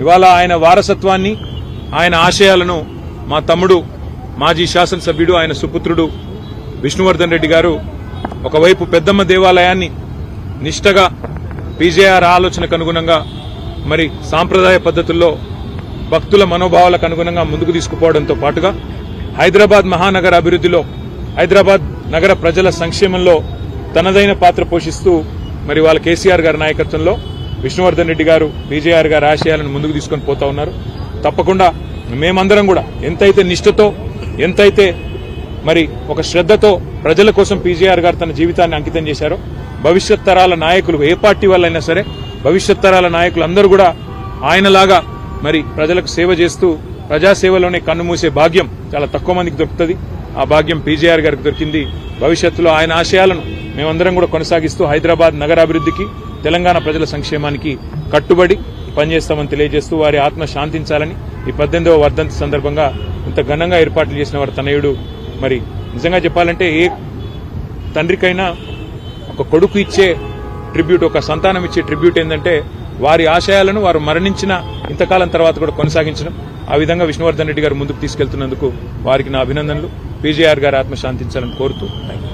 ఇవాళ ఆయన వారసత్వాన్ని ఆయన ఆశయాలను మా తమ్ముడు మాజీ శాసనసభ్యుడు ఆయన సుపుత్రుడు విష్ణువర్ధన్ రెడ్డి గారు ఒకవైపు పెద్దమ్మ దేవాలయాన్ని నిష్టగా పీజేఆర్ ఆలోచనకు అనుగుణంగా మరి సాంప్రదాయ పద్ధతుల్లో భక్తుల మనోభావాలకు అనుగుణంగా ముందుకు తీసుకుపోవడంతో పాటుగా హైదరాబాద్ మహానగర అభివృద్ధిలో హైదరాబాద్ నగర ప్రజల సంక్షేమంలో తనదైన పాత్ర పోషిస్తూ మరి వాళ్ళ కేసీఆర్ గారి నాయకత్వంలో విష్ణువర్ధన్ రెడ్డి గారు బీజేఆర్ గారి ఆశయాలను ముందుకు తీసుకొని పోతా ఉన్నారు. తప్పకుండా మేమందరం కూడా ఎంతైతే నిష్ఠతో ఎంతైతే మరి ఒక శ్రద్ధతో ప్రజల కోసం పీజేఆర్ గారు తన జీవితాన్ని అంకితం చేశారో భవిష్యత్ తరాల నాయకులు ఏ పార్టీ వాళ్ళైనా సరే భవిష్యత్ తరాల నాయకులు అందరూ కూడా ఆయనలాగా మరి ప్రజలకు సేవ చేస్తూ ప్రజాసేవలోనే కన్నుమూసే భాగ్యం చాలా తక్కువ మందికి దొరుకుతుంది. ఆ భాగ్యం పీజేఆర్ గారికి దొరికింది. భవిష్యత్తులో ఆయన ఆశయాలను మేమందరం కూడా కొనసాగిస్తూ హైదరాబాద్ నగరాభివృద్ధికి తెలంగాణ ప్రజల సంక్షేమానికి కట్టుబడి పనిచేస్తామని తెలియజేస్తూ వారి ఆత్మ శాంతించాలని ఈ పద్దెనిమిదవ వర్ధంతి సందర్భంగా ఇంత ఘనంగా ఏర్పాట్లు చేసిన వారి తనయుడు మరి నిజంగా చెప్పాలంటే ఏ తండ్రికైనా ఒక కొడుకు ఇచ్చే ట్రిబ్యూట్ ఒక సంతానం ఇచ్చే ట్రిబ్యూట్ ఏంటంటే వారి ఆశయాలను వారు మరణించిన ఇంతకాలం తర్వాత కూడా కొనసాగించడం. ఆ విధంగా విష్ణువర్ధన్ రెడ్డి గారు ముందుకు తీసుకెళ్తున్నందుకు వారికి నా అభినందనలు. పీజేఆర్ గారు ఆత్మ శాంతించాలని కోరుతూ థ్యాంక్